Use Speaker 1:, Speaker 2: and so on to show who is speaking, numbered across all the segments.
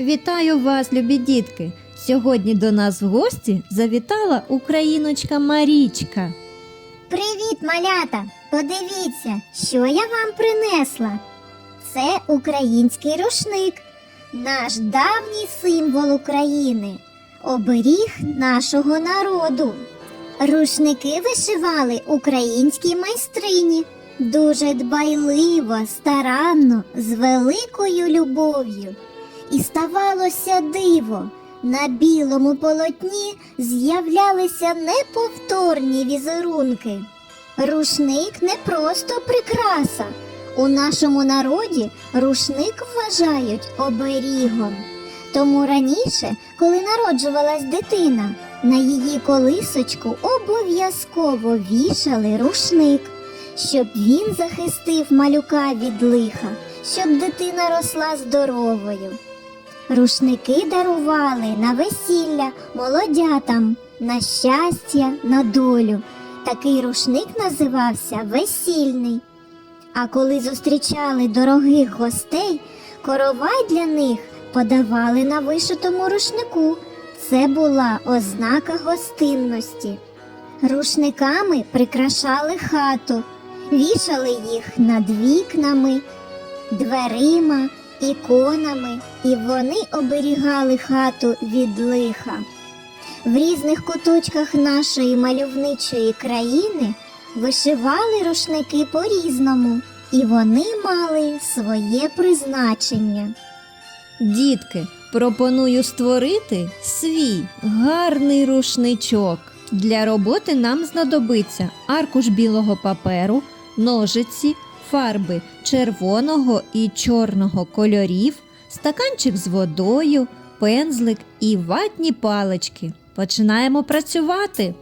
Speaker 1: Вітаю вас, любі дітки! Сьогодні до нас в гості завітала україночка Марічка.
Speaker 2: Привіт, малята! Подивіться, що я вам принесла. Це український рушник, наш давній символ України, оберіг нашого народу. Рушники вишивали українські майстрині дуже дбайливо, старанно, з великою любов'ю. І ставалося диво. На білому полотні з'являлися неповторні візерунки. Рушник не просто прикраса. У нашому народі рушник вважають оберігом. Тому раніше, коли народжувалась дитина, на її колисочку обов'язково вішали рушник, щоб він захистив малюка від лиха, щоб дитина росла здоровою. Рушники дарували на весілля молодятам, на щастя, на долю. Такий рушник називався весільний. А коли зустрічали дорогих гостей, коровай для них подавали на вишитому рушнику. Це була ознака гостинності. Рушниками прикрашали хату, вішали їх над вікнами, дверима, іконами, і вони оберігали хату від лиха. В різних куточках нашої мальовничої країни вишивали рушники по-різному, і вони мали своє призначення.
Speaker 1: Дітки, пропоную створити свій гарний рушничок. Для роботи нам знадобиться аркуш білого паперу, ножиці, фарби червоного і чорного кольорів, стаканчик з водою, пензлик і ватні палички. Починаємо працювати.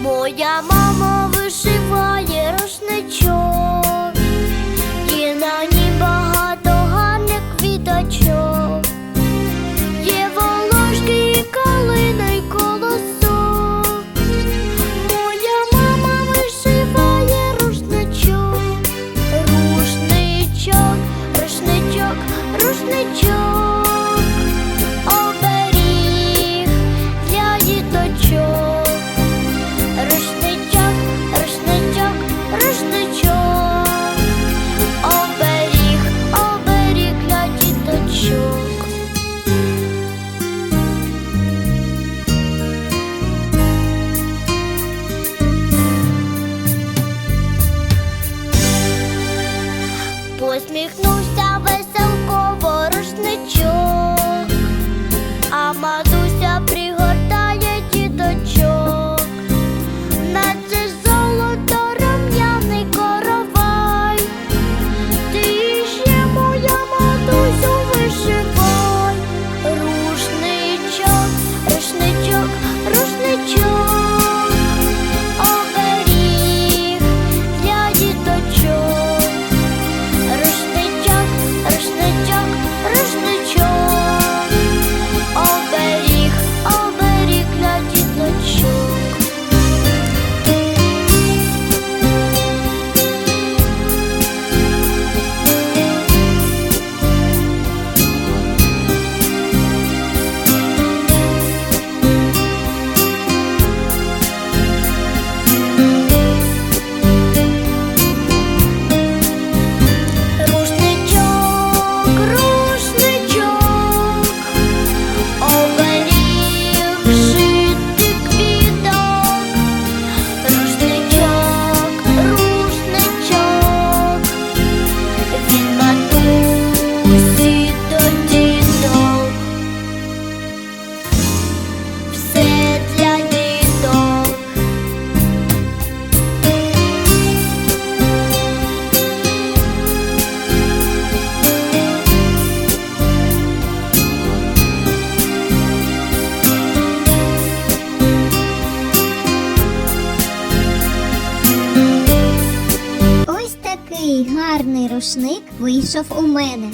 Speaker 3: Моя мама вишиває рушничок, Посміхнувся
Speaker 2: рушник вийшов у мене.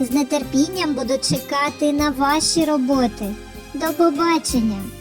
Speaker 2: З нетерпінням буду чекати на ваші роботи. До побачення!